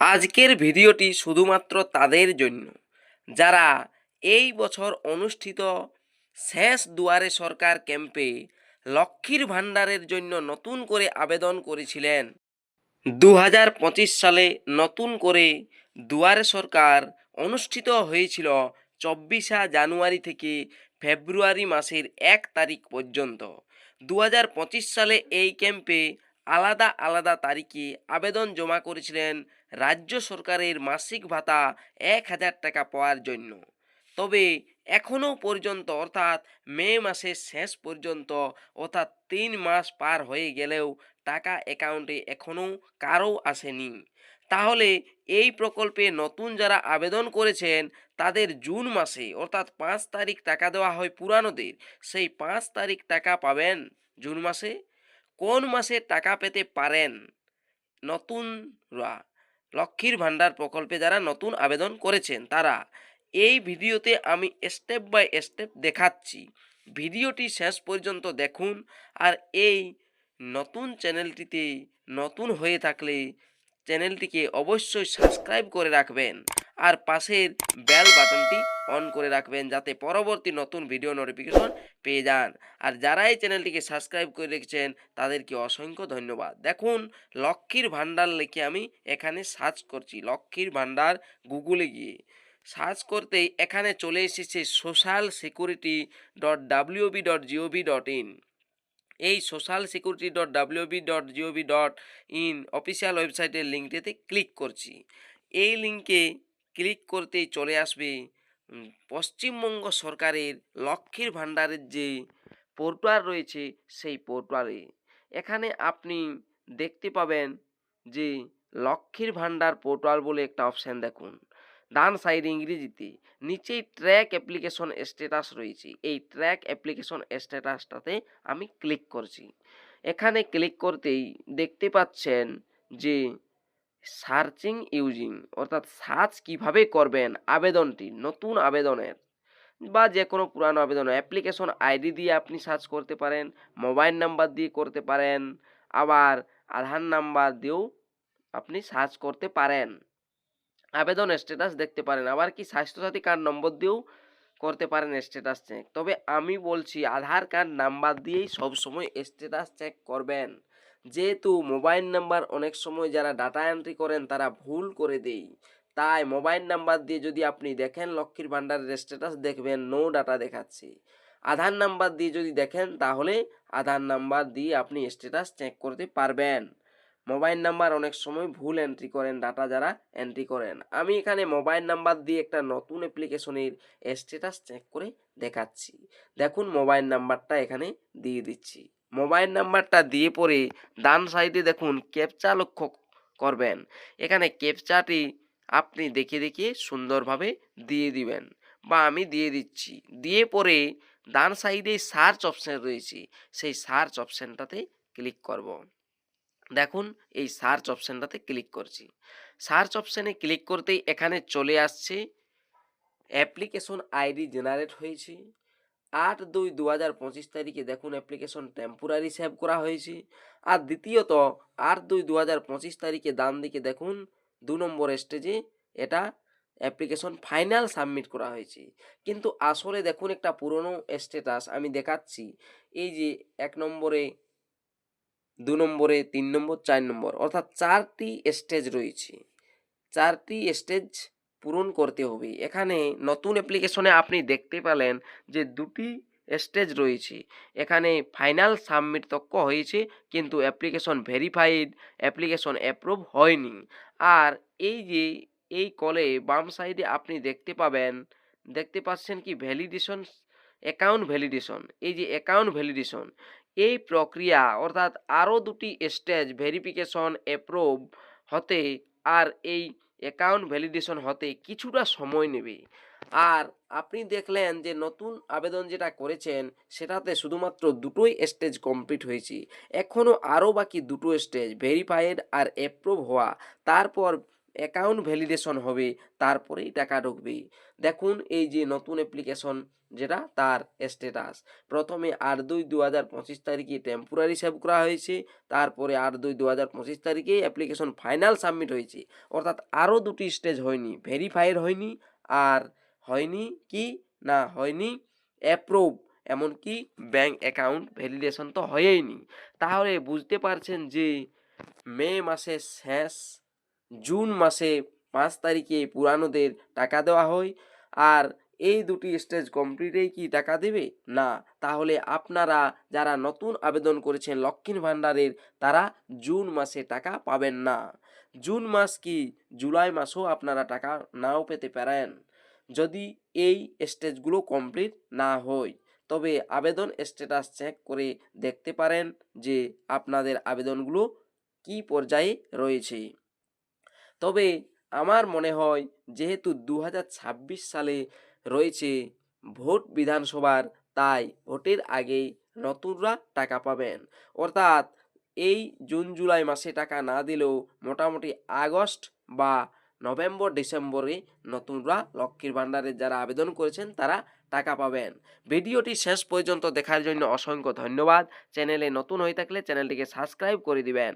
আজকের ভিডিওটি শুধুমাত্র তাদের জন্য। যারা এই বছর অনুষ্ঠিত শেষ দুয়ারে সরকার ক্যাম্পে লক্ষ্মীর ভাণ্ডারের জন্য নতুন করে আবেদন করেছিলেন দু হাজার পঁচিশ সালে নতুন করে দুয়ারে সরকার অনুষ্ঠিত হয়েছিল চব্বিশা জানুয়ারি থেকে ফেব্রুয়ারি মাসের এক তারিখ পর্যন্ত। দু হাজার পঁচিশ সালে এই ক্যাম্পে আলাদা আলাদা তারিখে আবেদন জমা করেছিলেন রাজ্য সরকারের মাসিক ভাতা এক হাজার টাকা পাওয়ার জন্য। তবে এখনও পর্যন্ত অর্থাৎ মে মাসের শেষ পর্যন্ত অর্থাৎ তিন মাস পার হয়ে গেলেও টাকা অ্যাকাউন্টে এখনও কারও আসেনি। তাহলে এই প্রকল্পে নতুন যারা আবেদন করেছেন, তাদের জুন মাসে অর্থাৎ পাঁচ তারিখ টাকা দেওয়া হয় পুরানোদের, সেই পাঁচ তারিখ টাকা পাবেন জুন মাসে। কোন মাসে টাকা পেতে পারেন? নতুনরা। লক্ষ্মীর ভাণ্ডার প্রকল্পে যারা নতুন আবেদন করেছেন তারা, এই ভিডিওতে আমি স্টেপ বাই স্টেপ দেখাচ্ছি। ভিডিওটি শেষ পর্যন্ত দেখুন আর এই নতুন চ্যানেলটিতে নতুন হয়ে থাকলে চ্যানেলটিকে অবশ্যই সাবস্ক্রাইব করে রাখবেন। আর পাশের বেল বাটনটি অন করে রাখবেন যাতে পরবর্তী নতুন ভিডিও নোটিফিকেশন পেয়ে যান। আর যারা এই চ্যানেলটিকে সাবস্ক্রাইব করে রেখেছেন, তাদেরকে অসংখ্য ধন্যবাদ। দেখুন, লক্ষ্মীর ভাণ্ডার লিখে আমি এখানে সার্চ করছি, লক্ষ্মীর ভাণ্ডার গুগলে গিয়ে। সার্চ করতেই এখানে চলে এসেছে social security dot WB dot gov dot in এই social security dot WB dot gov dot in official ওয়েবসাইটের লিঙ্কটিতে ক্লিক করছি। এই লিঙ্কে ক্লিক করতেই চলে আসবে। পশ্চিমবঙ্গ সরকারের লক্ষ্মীর ভাণ্ডারের যে পোর্টাল রয়েছে, সেই পোর্টালে। এখানে আপনি দেখতে পাবেন যে লক্ষ্মীর ভাণ্ডার পোর্টাল বলে একটা অপশান দেখুন। ডান সাইডে ইংরেজিতে নিচেই ট্র্যাক অ্যাপ্লিকেশন স্ট্যাটাস রয়েছে। এই ট্র্যাক অ্যাপ্লিকেশন স্ট্যাটাসটাতে আমি ক্লিক করছি। এখানে ক্লিক করতেই দেখতে পাচ্ছেন যে সার্চিং ইউজিং, অর্থাৎ সার্চ কীভাবে করবেন আবেদনটি, নতুন আবেদনের বা যে কোনো পুরানো আবেদন অ্যাপ্লিকেশন আইডি দিয়ে আপনি সার্চ করতে পারেন, মোবাইল নাম্বার দিয়ে করতে পারেন, আবার আধার নাম্বার দিয়েও আপনি সার্চ করতে পারেন। আবেদন স্ট্যাটাস দেখতে পারেন, আবার কি স্বাস্থ্যসাথী কার্ড নম্বর দিয়েও করতে পারেন স্ট্যাটাস চেক। তবে আমি বলছি, আধার কার্ড নাম্বার দিয়েই সবসময় স্ট্যাটাস চেক করবেন। যেহেতু মোবাইল নাম্বার অনেক সময় যারা ডাটা এন্ট্রি করেন, তারা ভুল করে দেই। তাই মোবাইল নাম্বার দিয়ে যদি আপনি দেখেন, লক্ষ্মীর ভাণ্ডারের স্ট্যাটাস দেখবেন নো ডাটা দেখাচ্ছে। আধার নাম্বার দিয়ে যদি দেখেন, তাহলে আধার নাম্বার দিয়ে আপনি স্ট্যাটাস চেক করতে পারবেন। মোবাইল নাম্বার অনেক সময় ভুল এন্ট্রি করেন ডাটা যারা এন্ট্রি করেন। আমি এখানে মোবাইল নাম্বার দিয়ে একটা নতুন অ্যাপ্লিকেশনের স্ট্যাটাস চেক করে দেখাচ্ছি। দেখুন, মোবাইল নাম্বারটা এখানে দিয়ে দিচ্ছি। মোবাইল নাম্বারটা দিয়ে পরে ডান সাইডে দেখুন ক্যাপচা লক্ষ্য করবেন। এখানে ক্যাপচাটি আপনি দেখে দেখে সুন্দরভাবে দিয়ে দিবেন বা আমি দিয়ে দিচ্ছি। দিয়ে পরে ডান সাইডে সার্চ অপশান রয়েছে, সেই সার্চ অপশানটাতে ক্লিক করব। দেখুন, এই সার্চ অপশানটাতে ক্লিক করছি। সার্চ অপশানে ক্লিক করতেই এখানে চলে আসছে, অ্যাপ্লিকেশন আইডি জেনারেট হয়েছে। আট দুই দু হাজার পঁচিশ তারিখে দেখুন অ্যাপ্লিকেশন টেম্পোরারি সেভ করা হয়েছে। আর দ্বিতীয়ত, আট দুই দু হাজার পঁচিশ তারিখে ডান দিকে দেখুন, দু নম্বর স্টেজে এটা অ্যাপ্লিকেশন ফাইনাল সাবমিট করা হয়েছে। কিন্তু আসলে দেখুন একটা পুরনো স্ট্যাটাস আমি দেখাচ্ছি। এই যে এক নম্বরে, দু নম্বরে, তিন নম্বর, চার নম্বর, অর্থাৎ চারটি স্টেজ রয়েছে। চারটি স্টেজ পূরণ করতে হবে। এখানে নতুন অ্যাপ্লিকেশনে আপনি দেখতে পেলেন যে দুটি স্টেজ রয়েছে। এখানে ফাইনাল সাবমিট তক্ক হয়েছে, কিন্তু অ্যাপ্লিকেশন ভেরিফাইড অ্যাপ্লিকেশন অ্যাপ্রুভ হয়নি। আর এই যে, এই কলে বাম সাইডে আপনি দেখতে পাবেন, দেখতে পাচ্ছেন কি ভ্যালিডেশন অ্যাকাউন্ট ভ্যালিডেশন এই যে অ্যাকাউন্ট ভ্যালিডেশন এই প্রক্রিয়া অর্থাৎ আরও দুটি স্টেজ ভেরিফিকেশন অ্যাপ্রুভ হতে আর এই অ্যাকাউন্ট ভ্যালিডেশন হতে কিছুটা সময় নেবে। আর আপনি দেখলেন যে নতুন আবেদন যেটা করেছেন, সেটাতে শুধুমাত্র দুটোই স্টেজ কমপ্লিট হয়েছে। এখনও আরও বাকি দুটো স্টেজ ভেরিফাইড আর অ্যাপ্রুভ হওয়া। তারপর অ্যাকাউন্ট ভ্যালিডেশন হবে, তারপরেই টাকা ঢুকবে। দেখুন, এই যে নতুন অ্যাপ্লিকেশন যেটা, তার স্ট্যাটাস প্রথমে আট দুই দু হাজার পঁচিশ তারিখে টেম্পোরারি সেভ করা হয়েছে, তারপরে আট দুই দু হাজার পঁচিশ তারিখে অ্যাপ্লিকেশন ফাইনাল সাবমিট হয়েছে। অর্থাৎ আরও দুটি স্টেজ হয়নি ভেরিফাইড হয়নি, আর হয়নি কি? না, হয়নি অ্যাপ্রুভ এমনকি ব্যাংক অ্যাকাউন্ট ভ্যালিডেশন তো হয়েইনি। তাহলে বুঝতে পারছেন যে মে মাসে শেষ জুন মাসে পাঁচ তারিখে পুরানোদের টাকা দেওয়া হয়। আর এই দুটি স্টেজ কমপ্লিটেই কি টাকা দেবে? না। তাহলে আপনারা যারা নতুন আবেদন করেছেন লক্ষ্মীর ভাণ্ডারের, তারা জুন মাসে টাকা পাবেন না। জুন মাস কি জুলাই মাসেও আপনারা টাকা নাও পেতে পারেন। যদি এই স্টেজগুলো কমপ্লিট না হয়, তবে আবেদন স্ট্যাটাস চেক করে দেখতে পারেন যে আপনাদের আবেদনগুলো কি পর্যায়ে রয়েছে। তবে আমার মনে হয় যেহেতু দু হাজার ছাব্বিশ সালে রয়েছে ভোট বিধানসভার, তাই ভোটের আগেই নতুনরা টাকা পাবেন। অর্থাৎ এই জুন, জুলাই মাসে টাকা না দিলেও মোটামুটি আগস্ট বা নভেম্বর, ডিসেম্বরে নতুনরা লক্ষ্মীর ভাণ্ডারের যারা আবেদন করেছেন, তারা টাকা পাবেন। ভিডিওটি শেষ পর্যন্ত দেখার জন্য অসংখ্য ধন্যবাদ। চ্যানেলে নতুন হয়ে থাকলে চ্যানেলটিকে সাবস্ক্রাইব করে দিবেন।